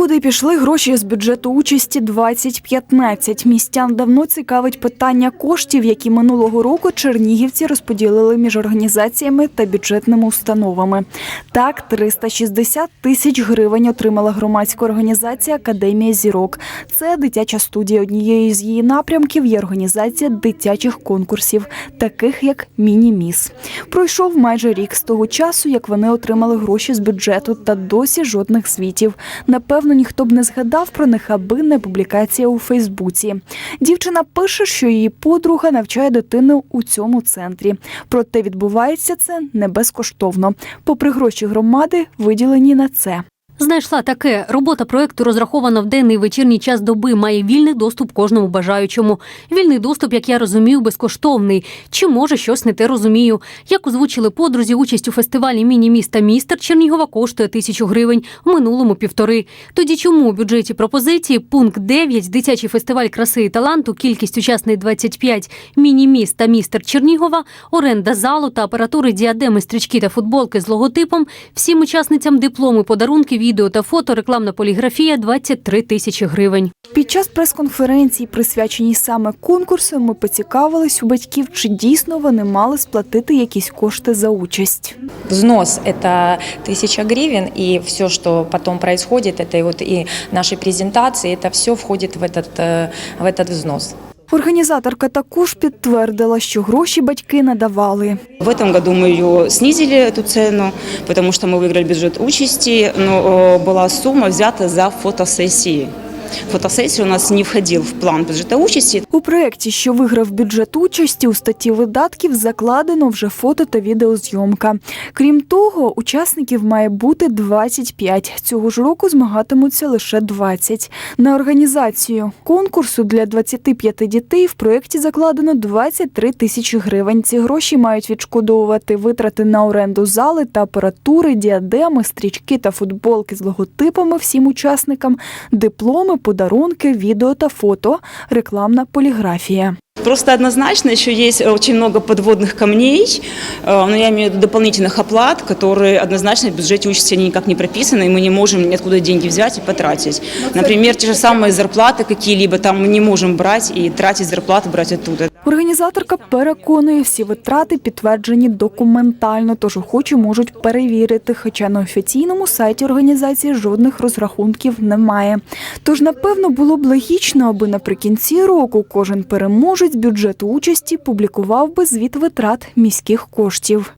Куди пішли гроші з бюджету участі 2015? Містян давно цікавить питання коштів, які минулого року чернігівці розподілили між організаціями та бюджетними установами. Так, 360 тисяч гривень отримала громадська організація Академія зірок. Це дитяча студія. Однією з її напрямків є організація дитячих конкурсів, таких як Міні-Міс. Пройшов майже рік з того часу, як вони отримали гроші з бюджету, та досі жодних звітів. Напевно, ніхто б не згадав про нехабинне публікація у Фейсбуці. Дівчина пише, що її подруга навчає дитину у цьому центрі. Проте відбувається це не безкоштовно. Попри гроші громади, виділені на це. Знайшла таке. Робота проекту розрахована в денний і вечірній час доби, має вільний доступ кожному бажаючому. Вільний доступ, як я розумію, безкоштовний. Чи може щось не те розумію? Як озвучили подрузі, участь у фестивалі міні-міста Містер Чернігова коштує тисячу гривень, в минулому півтори. Тоді чому у бюджеті пропозиції пункт 9 дитячий фестиваль краси і таланту, кількість учасників 25, міні-міст та містер Чернігова, оренда залу та апаратури діадеми, стрічки та футболки з логотипом, всім учасницям дипломи, подарунки, відео та фото, рекламна поліграфія 23 тисячі гривень. Під час прес-конференції, присвяченій саме конкурсу, ми поцікавились у батьків, чи дійсно вони мали сплатити якісь кошти за участь. Взнос – это тысяча гривен, и все, что потом происходит, это и вот и наши презентации, это все входит в этот, э, в этот взнос. Організаторка також підтвердила, що гроші батьки надавали. В этом году мы ее снизили, эту цену, потому что мы выиграли бюджет участи, но э, была сумма взята за фотосессии. Фотосессия у нас не входил в план бюджета участи. У проєкті, що виграв бюджет участі, у статті видатків закладено вже фото та відеозйомка. Крім того, учасників має бути 25. Цього ж року змагатимуться лише 20. На організацію конкурсу для 25 дітей в проєкті закладено 23 тисячі гривень. Ці гроші мають відшкодовувати витрати на оренду зали та апаратури, діадеми, стрічки та футболки з логотипами всім учасникам, дипломи, подарунки, відео та фото, рекламна поліграфія. Просто однозначно еще есть очень много подводных камней, э, но я имею в виду дополнительных оплат, которые однозначно в бюджете участи они никак не прописаны, и мы не можем ниоткуда деньги взять и потратить. Например, те же самые зарплаты какие-либо, там мы не можем брать и тратить зарплаты, брать оттуда. Організаторка переконує, всі витрати підтверджені документально, тож охочі можуть перевірити. Хоча на офіційному сайті організації жодних розрахунків немає. Тож, напевно, було б логічно, аби наприкінці року кожен переможець бюджету участі публікував би звіт витрат міських коштів.